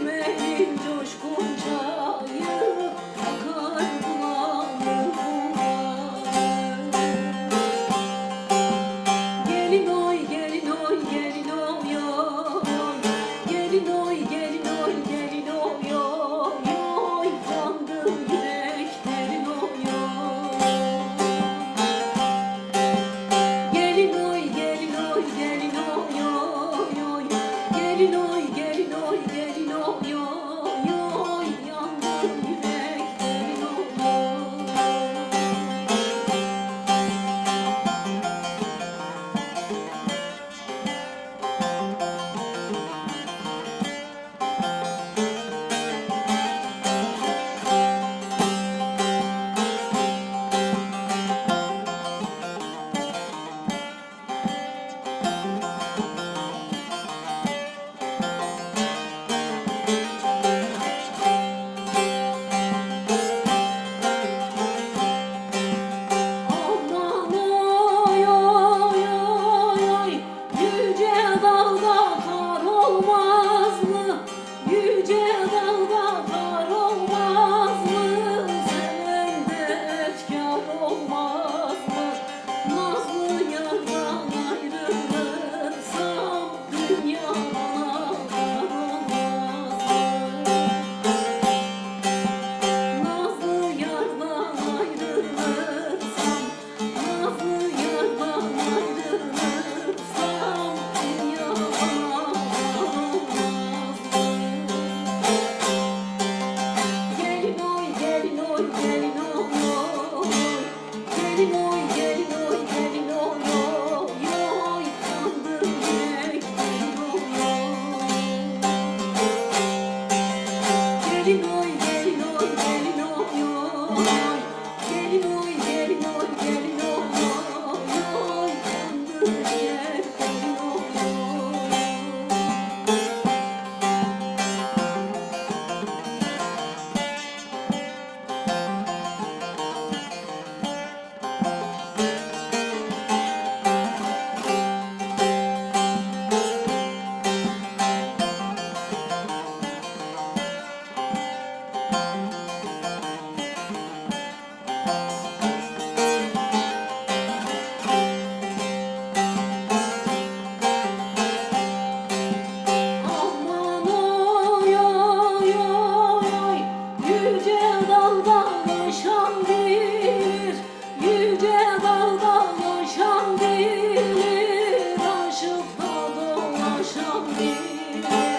Bilmedim coşkunca yıl akar kulağım Gelin oy gelin oy gelin oy Gelin oy gelin oy gelin oy oy oy Yandım yüreklerin oy Gelin oy gelin oy gelin oy oy oy Gelin oy de não bir